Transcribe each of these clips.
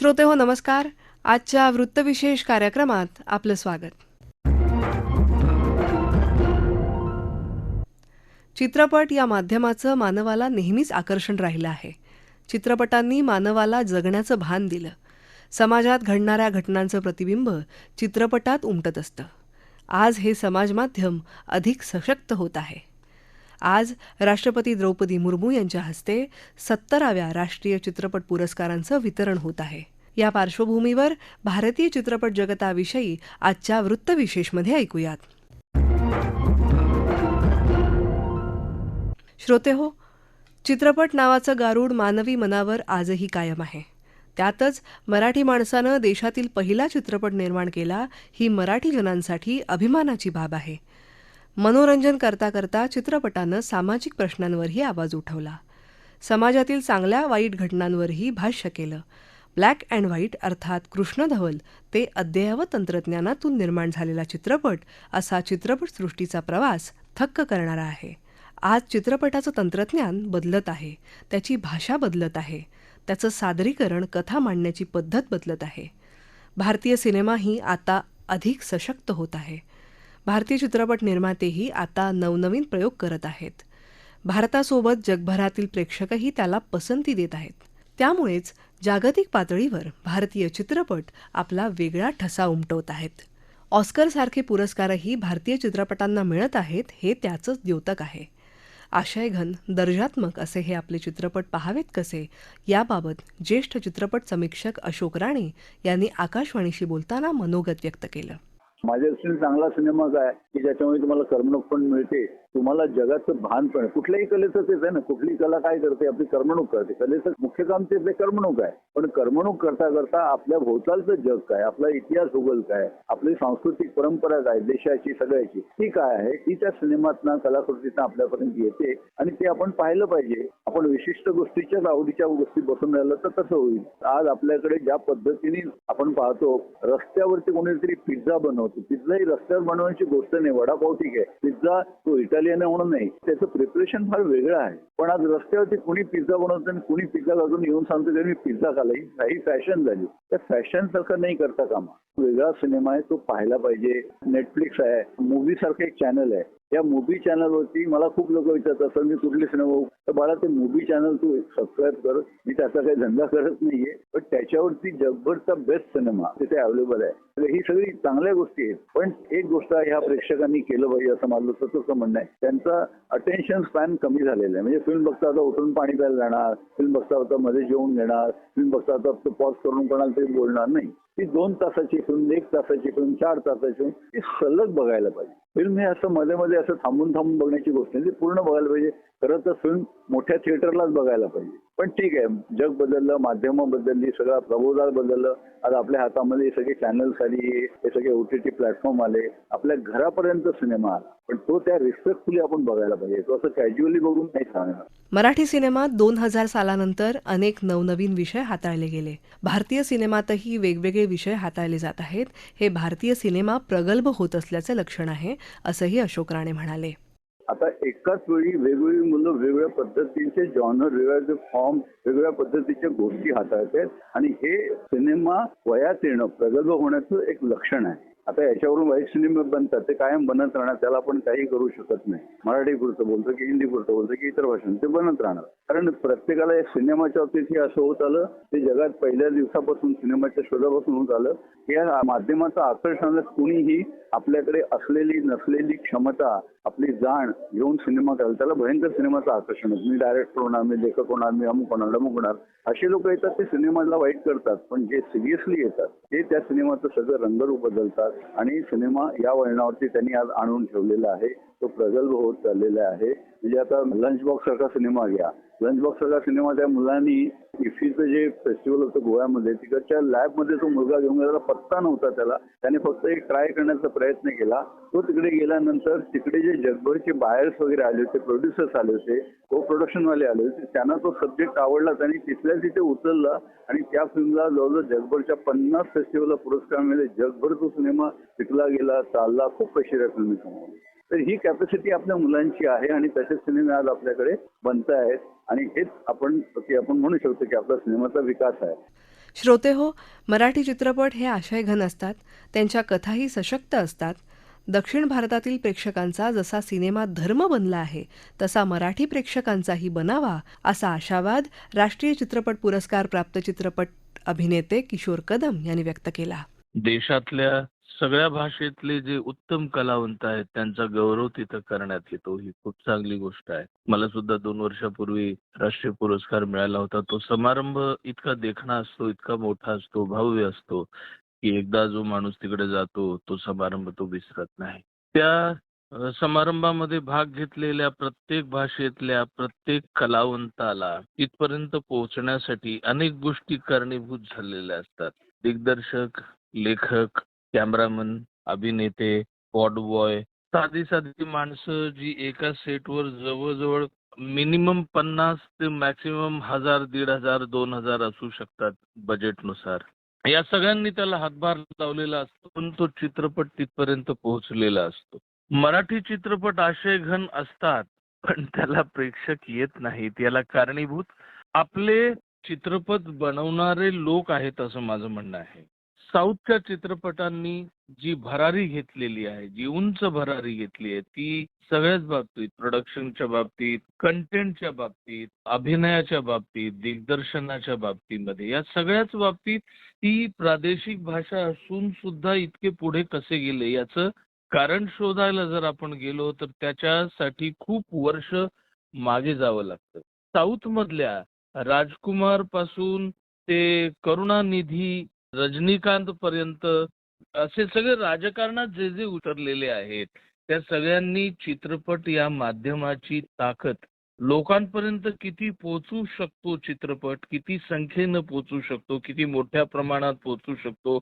श्रोते हो नमस्कार. आजच्या वृत्तविशेष कार्यक्रमात आपलं स्वागत. चित्रपट या माध्यमाचं मानवाला नेहमीच आकर्षण राहिलं आहे. चित्रपटांनी मानवाला जगण्याचं भान दिलं. समाजात घडणाऱ्या घटनांचं प्रतिबिंब चित्रपटात उमटत असतं. आज हे समाज माध्यम अधिक सशक्त होत आहे. आज राष्ट्रपती द्रौपदी मुर्मू यांच्या हस्ते सत्तराव्या राष्ट्रीय चित्रपट पुरस्कारांचं वितरण होत आहे. या पार्श्वभूमीवर भारतीय चित्रपट जगताविषयी आजच्या वृत्तविशेषमध्ये ऐकूयात. श्रोते हो चित्रपट नावाचं गारूड मानवी मनावर आजही कायम आहे. त्यातच मराठी माणसानं देशातील पहिला चित्रपट निर्माण केला ही मराठी जनांसाठी अभिमानाची बाब आहे. मनोरंजन करता करता चित्रपटानं सामाजिक प्रश्नांवरही आवाज उठवला. समाजातील चांगल्या वाईट घटनांवरही भाष्य केलं. ब्लॅक अँड व्हाईट अर्थात कृष्णधवल ते अद्ययावत तंत्रज्ञानातून निर्माण झालेला चित्रपट असा चित्रपटसृष्टीचा प्रवास थक्क करणारा आहे. आज चित्रपटाचं तंत्रज्ञान बदलत आहे. त्याची भाषा बदलत आहे. त्याचं सादरीकरण कथा मांडण्याची पद्धत बदलत आहे. भारतीय सिनेमाही आता अधिक सशक्त होत आहे. भारतीय चित्रपट निर्मातेही आता नवनवीन प्रयोग करत आहेत. भारतासोबत जगभरातील प्रेक्षकही त्याला पसंती देत आहेत. त्यामुळेच जागतिक पातळीवर भारतीय चित्रपट आपला वेगळा ठसा उमटवत आहेत. ऑस्करसारखे पुरस्कारही भारतीय चित्रपटांना मिळत आहेत हे त्याचंच द्योतक आहे. आशयघन दर्जात्मक असे हे आपले चित्रपट पाहावेत कसे? याबाबत ज्येष्ठ चित्रपट समीक्षक अशोक राणे यांनी आकाशवाणीशी बोलताना मनोगत व्यक्त केलं. माझ्या दृष्टीने चांगला सिनेमाच आहे की ज्याच्यामुळे तुम्हाला करमणूक पण मिळते. तुम्हाला जगाचं भान पण कुठल्याही कलेचं तेच आहे ना. कुठली कला काय करते आपली करमणूक करते. कलेचं मुख्य काम ते आहे करमणूक आहे. पण करमणूक करता करता आपल्या भोवतालचं जग काय आपला इतिहास उगल काय आपली सांस्कृतिक परंपरा काय देशाची सगळ्याची ती काय आहे ती त्या सिनेमातनं कलाकृतीतनं आपल्यापर्यंत येते आणि ते आपण पाहिलं पाहिजे. आपण विशिष्ट गोष्टीच्याच आवडीच्या गोष्टी बसून राहिलं तर तसं होईल. आज आपल्याकडे ज्या पद्धतीने आपण पाहतो रस्त्यावरती कोणीतरी पिझ्झा बनवतो. पिझ्झा ही रस्त्यावर बनवण्याची गोष्ट नाही. वडापाव ठीक आहे. पिझ्झा तो इटालियन आहे म्हणून नाही. त्याचं प्रिपरेशन फार वेगळं आहे. पण आज रस्त्यावरती कुणी पिझ्झा बनवतो आणि कुणी पिझ्झा घालून येऊन सांगतो की मी पिझ्झा खाला ही काही फॅशन झाली. त्या फॅशन सारखं नाही करता कामा. वेगळा सिनेमा आहे तो पाहायला पाहिजे. नेटफ्लिक्स आहे. मूवी सारखं एक चॅनल आहे. या मूवी चॅनलवरती मला खूप लोक विचारतात सर मी कुठले सिनेमा तर बाळा ते मूवी चॅनल तू सबस्क्राईब कर. मी त्याचा काही धंदा करत नाहीये पण त्याच्यावरती जगभरचा बेस्ट सिनेमा तिथे अवेलेबल आहे. ही सगळी चांगल्या गोष्टी आहेत. पण एक गोष्ट ह्या प्रेक्षकांनी केलं पाहिजे असं माझं तसं म्हणणं आहे. त्यांचा अटेन्शन स्पॅन कमी झालेला आहे. म्हणजे फिल्म बघता आता उठून पाणी प्यायला जाणार फिल्म बघता होता मध्ये जेवून घेणार फिल्म बघता होता पॉज करून कोणाला तरी बोलणार नाही. ती दोन तासाची फिल्म एक तासाची फिल्म चार तासाची फिल्म ती सलग बघायला पाहिजे. फिल्म हे असं मध्ये मध्ये असं थांबून थांबून बघण्याची गोष्ट नाही ती पूर्ण बघायला पाहिजे. खरं तर फिल्म मोठ्या थिएटरलाच बघायला पाहिजे. पण ठीक आहे जग बदललं माध्यमं बदलली सगळा प्रबोधार बदललं आज आपल्या हातामध्ये हे सगळे चॅनल्स आली हे सगळे ओटीटी प्लॅटफॉर्म आले आपल्या घरापर्यंत सिनेमा आला. पण तो त्या रिस्पेक्टफुली आपण बघायला पाहिजे. तो असं कॅज्युअली बघून नाही सांगणार मराठी सिनेमात दोन हजार सालानंतर अनेक नवनवीन विषय हाताळले गेले. भारतीय सिनेमातही वेगवेगळे विषय हाताळले जात आहेत. हे भारतीय सिनेमा प्रगल्भ होत असल्याचं लक्षण आहे असंही अशोक राणे म्हणाले. आता एकाच वेळी वेगवेगळी मुलं वेगवेगळ्या पद्धतीचे जॉनर वेगवेगळे फॉर्म वेगवेगळ्या पद्धतीच्या गोष्टी हाताळतात. आणि हे सिनेमा वयात येणं प्रगल्भ होण्याचं एक लक्षण आहे. आता याच्यावरून वाईट सिनेमे बनतात ते कायम बनत राहणार त्याला आपण काही करू शकत नाही. मराठी पुरतं बोलतो की हिंदी पुरतं बोलतो की इतर भाषण ते बनत राहणार. कारण प्रत्येकाला एक सिनेमाच्या बाबतीत हे असं होत आलं ते जगात पहिल्या दिवसापासून सिनेमाच्या शोधापासून होत आलं की या माध्यमाचं आकर्षणाला कुणीही आपल्याकडे असलेली नसलेली क्षमता आपली जाण घेऊन सिनेमा करायला त्याला भयंकर सिनेमाचं आकर्षण मी डायरेक्टर होणार मी लेखक होणार मी अमुक होणार अमुक होणार असे लोक येतात ते सिनेमाला वाईट करतात. पण जे सिरियसली येतात ते त्या सिनेमाचं सगळं रंगरूप बदलतात. आणि सिनेमा या वळणावरती त्यांनी आज आणून ठेवलेला आहे. तो प्रगल्भ होत चाललेला आहे. म्हणजे आता लंच बॉक्स सारखा सिनेमा घ्या. लंच बॉक्स सारखा सिनेमा त्या मुलांनी इफ्फीचं जे फेस्टिवल होतं गोव्यामध्ये तिकडच्या लॅबमध्ये तो मुलगा घेऊन गेला पत्ता नव्हता त्याला. त्याने फक्त एक ट्राय करण्याचा प्रयत्न केला. तो तिकडे गेल्यानंतर तिकडे जे जगभरचे बायर्स वगैरे आले होते प्रोड्युसर्स आले होते को प्रोडक्शन वाले आले होते त्यांना तो सब्जेक्ट आवडला. त्यांनी तिथल्या तिथे उचलला आणि त्या फिल्मला जवळजवळ जगभरच्या पन्नास फेस्टिवलला पुरस्कार मिळाले. जगभर तो सिनेमा विकला गेला चालला खूप पैसे त्या फिल्मी कमवले. तर ही कॅपॅसिटी आपल्या मुलांची आहे आणि तसे सिनेमे आज आपल्याकडे बनत आहेत. आणि हेच आपण की आपण म्हणू शकतो की आपला सिनेमाचा विकास आहे. श्रोते हो मराठी चित्रपट हे आशयघन असतात. त्यांच्या कथाही सशक्त असतात. दक्षिण भारतातील प्रेक्षकांचा जसा सिनेमा धर्म बनला आहे तसा मराठी प्रेक्षकांचाही बनावा असा आशावाद राष्ट्रीय चित्रपट पुरस्कार प्राप्त चित्रपट अभिनेते किशोर कदम यांनी व्यक्त केला. देशातल्या सगळ्या भाषेतले जे उत्तम कलावंत आहेत त्यांचा गौरव तिथं करण्यात येतो. ही खूप चांगली गोष्ट आहे. मला सुद्धा दोन वर्षापूर्वी राष्ट्रीय पुरस्कार मिळाला होता. तो समारंभ इतका देखणा असतो इतका मोठा असतो भव्य असतो की एकदा जो माणूस तिकडे जातो तो समारंभ तो विसरत नाही. त्या समारंभामध्ये भाग घेतलेल्या प्रत्येक भाषेतल्या प्रत्येक कलावंताला इथपर्यंत पोहोचण्यासाठी अनेक गोष्टी कारणीभूत झालेल्या असतात. दिग्दर्शक लेखक कॅमेरामन अभिनेते बॉय साधी साधी माणसं जी एका सेटवर जवळजवळ मिनिमम पन्नास ते मॅक्सिमम हजार दीड हजार दोन हजार असू शकतात बजेटनुसार. या सगळ्यांनी त्याला हातभार लावलेला असतो पण तो चित्रपट तिथपर्यंत पोहोचलेला असतो. मराठी चित्रपट आशयघन असतात पण त्याला प्रेक्षक येत नाहीत. याला कारणीभूत आपले चित्रपट बनवणारे लोक आहेत असं माझं म्हणणं आहे. साऊथच्या चित्रपटांनी जी भरारी घेतलेली आहे जी उंच भरारी घेतली आहे ती सगळ्याच बाबतीत प्रोडक्शनच्या बाबतीत कंटेंटच्या बाबतीत अभिनयाच्या बाबतीत दिग्दर्शनाच्या बाबतीमध्ये या सगळ्याच बाबतीत ती प्रादेशिक भाषा असून सुद्धा इतके पुढे कसे गेले याचं कारण शोधायला जर आपण गेलो तर त्याच्यासाठी खूप वर्ष मागे जावं लागतं. साऊथ मधल्या राजकुमारपासून ते करुणानिधी रजनीकांत पर्यंत असे सगळे राजकारणात जे जे उतरलेले आहेत त्या सगळ्यांनी चित्रपट या माध्यमाची ताकद लोकांपर्यंत किती पोचू शकतो चित्रपट किती संख्येनं पोचू शकतो किती मोठ्या प्रमाणात पोचू शकतो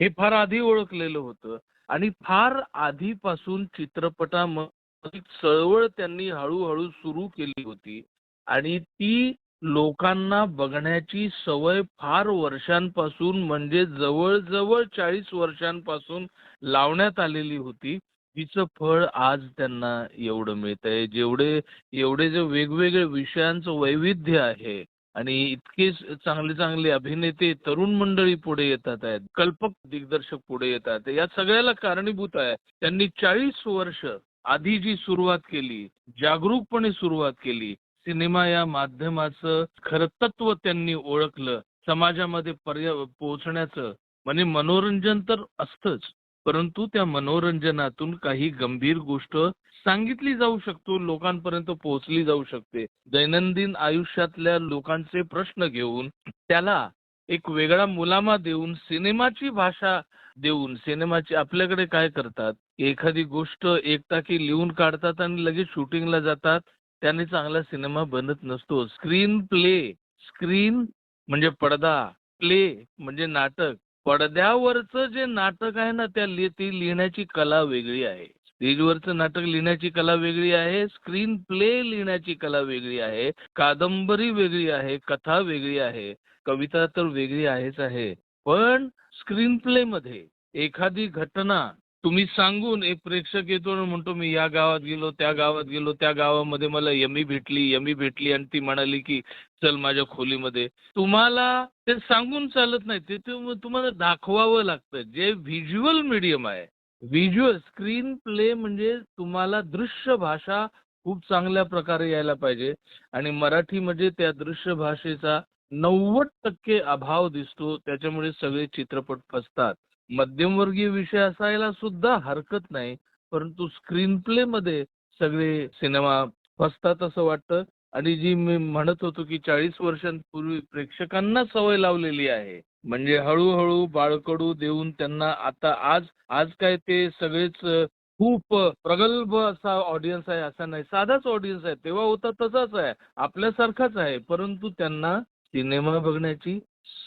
हे फार आधी ओळखलेलं होतं. आणि फार आधीपासून चित्रपटामध्ये चळवळ त्यांनी हळूहळू सुरू केली होती. आणि ती लोकांना बघण्याची सवय फार वर्षांपासून म्हणजे जवळजवळ चाळीस वर्षांपासून लावण्यात आलेली होती. तिचं फळ आज त्यांना एवढं मिळतंय. जेवढे एवढे जे वेगवेगळे विषयांचं वैविध्य आहे आणि इतके चांगले चांगले अभिनेते तरुण मंडळी पुढे येतात आहेत कल्पक दिग्दर्शक पुढे येतात. या सगळ्याला कारणीभूत आहे. त्यांनी चाळीस वर्ष आधी जी सुरुवात केली जागरूकपणे सुरुवात केली सिनेमा या माध्यमाचं खरं तत्व त्यांनी ओळखलं. समाजामध्ये पर्य पोहोचण्याचं. म्हणजे मनोरंजन तर असतंच. परंतु त्या मनोरंजनातून काही गंभीर गोष्ट सांगितली जाऊ शकतो लोकांपर्यंत पोहोचली जाऊ शकते. दैनंदिन आयुष्यातल्या लोकांचे प्रश्न घेऊन त्याला एक वेगळा मुलामा देऊन सिनेमाची भाषा देऊन सिनेमाची आपल्याकडे काय करतात? एखादी गोष्ट एकटाकी लिहून काढतात आणि लगेच शूटिंगला जातात? त्याने चांगला सिनेमा बनत नसतो. स्क्रीन प्ले स्क्रीन म्हणजे पडदा प्ले म्हणजे नाटक. पडद्यावरचं जे नाटक आहे ना त्या लि- ती लिहिण्याची कला वेगळी आहे. स्टेजवरचं नाटक लिहिण्याची कला वेगळी आहे. स्क्रीन प्ले लिहिण्याची कला वेगळी आहे. कादंबरी वेगळी आहे. कथा वेगळी आहे. कविता तर वेगळी आहेच आहे. पण स्क्रीन प्ले मध्ये एखादी घटना तुम्ही सांगून एक प्रेक्षक येतो आणि म्हणतो मी या गावात गेलो त्या गावात गेलो त्या गावामध्ये मला यमी भेटली यमी भेटली. आणि ती म्हणाली की चल माझ्या खोलीमध्ये. तुम्हाला ते सांगून चालत नाही ते तुम- तुम्हाला दाखवावं लागतं. जे व्हिज्युअल मीडियम आहे व्हिज्युअल स्क्रीन प्ले म्हणजे तुम्हाला दृश्य भाषा खूप चांगल्या प्रकारे यायला पाहिजे. आणि मराठीमध्ये म्हणजे त्या दृश्य भाषेचा नव्वद टक्के अभाव दिसतो त्याच्यामुळे सगळे चित्रपट फसतात. मध्यमवर्गीय विषय असायला सुद्धा हरकत नाही. परंतु स्क्रीन प्ले मध्ये सगळे सिनेमा फसतात असं वाटतं. आणि जी मी म्हणत होतो की चाळीस वर्षांपूर्वी प्रेक्षकांना सवय लावलेली आहे. म्हणजे हळूहळू बाळकडू देऊन त्यांना आता आज आज काय ते सगळेच खूप प्रगल्भ असा ऑडियन्स आहे असा नाही. साधाच ऑडियन्स आहे. तेव्हा होता तसाच आहे. आपल्यासारखाच आहे. परंतु त्यांना सिनेमा बघण्याची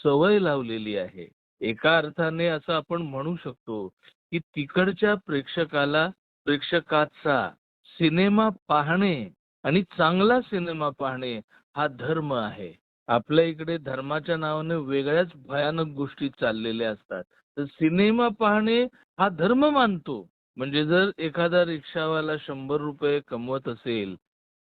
सवय लावलेली आहे. एका अर्थाने असं आपण म्हणू शकतो की तिकडच्या प्रेक्षकाला प्रेक्षकाचा सिनेमा पाहणे आणि चांगला सिनेमा पाहणे हा धर्म आहे. आपल्या इकडे धर्माच्या नावाने वेगळ्याच भयानक गोष्टी चाललेल्या असतात. तर सिनेमा पाहणे हा धर्म मानतो. म्हणजे जर एखादा रिक्षावाला शंभर रुपये कमवत असेल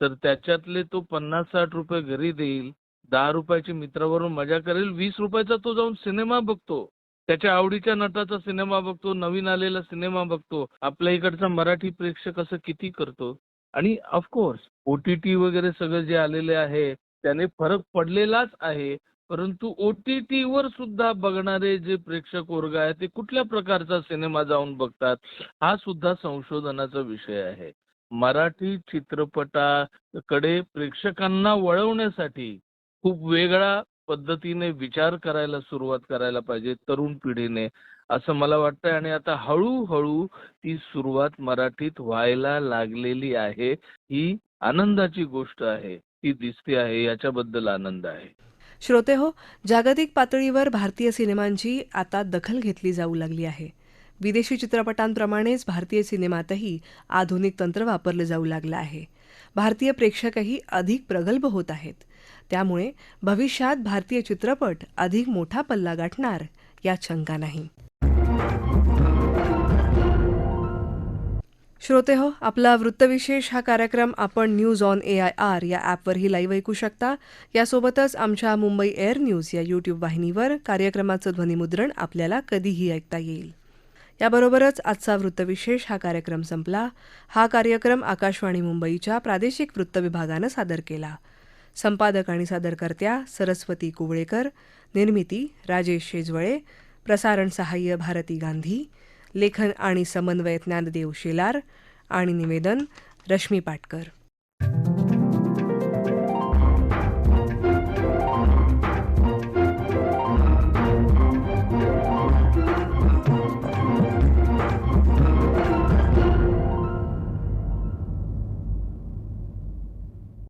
तर त्याच्यातले तो पन्नास साठ रुपये घरी देईल. दहा रुपयाची मित्राबरोबर मजा करेल. वीस रुपयाचा तो जाऊन सिनेमा बघतो. त्याच्या आवडीच्या नटाचा सिनेमा बघतो नवीन आलेला सिनेमा बघतो. आपल्या इकडचा मराठी प्रेक्षक असं किती करतो? आणि ऑफकोर्स ओ टी टी वगैरे सगळं जे आलेले आहे त्याने फरक पडलेलाच आहे. परंतु ओ टी टी वर सुद्धा बघणारे जे प्रेक्षक वर्ग आहे ते कुठल्या प्रकारचा सिनेमा जाऊन बघतात? हा सुद्धा संशोधनाचा विषय आहे. मराठी चित्रपटाकडे प्रेक्षकांना वळवण्यासाठी खूप वेगळा पद्धतीने विचार करायला सुरुवात करायला पाहिजे तरुण पिढीने असं मला वाटतंय. आणि आता हळूहळू ती सुरुवात मराठीत व्हायला लागलेली आहे. ही आनंदाची गोष्ट आहे. ती दिसते आहे. याच्याबद्दल आनंद आहे. श्रोते हो जागतिक पातळीवर भारतीय सिनेमांची आता दखल घेतली जाऊ लागली आहे. विदेशी चित्रपटांप्रमाणेच भारतीय सिनेमातही आधुनिक तंत्र वापरलं जाऊ लागलं आहे. भारतीय प्रेक्षकही अधिक प्रगल्भ होत आहेत. त्यामुळे भविष्यात भारतीय चित्रपट अधिक मोठा पल्ला गाठणार यात शंका नाही. श्रोते हो आपला वृत्तविशेष हा कार्यक्रम आपण news on A I R या ॲपवरही लाईव्ह ऐकू शकता. यासोबतच आमच्या मुंबई एअर न्यूज या यूट्यूब वाहिनीवर कार्यक्रमाचं ध्वनिमुद्रण आपल्याला कधीही ऐकता येईल. याबरोबरच आजचा वृत्तविशेष हा कार्यक्रम संपला. हा कार्यक्रम आकाशवाणी मुंबईच्या प्रादेशिक वृत्त विभागानं सादर केला. संपादक आणि सादरकर्त्या सरस्वती कुवळेकर निर्मिती राजेश शेजवळे प्रसारण सहाय्य भारती गांधी लेखन आणि समन्वय ज्ञानदेव शेलार आणि निवेदन रश्मी पाटकर.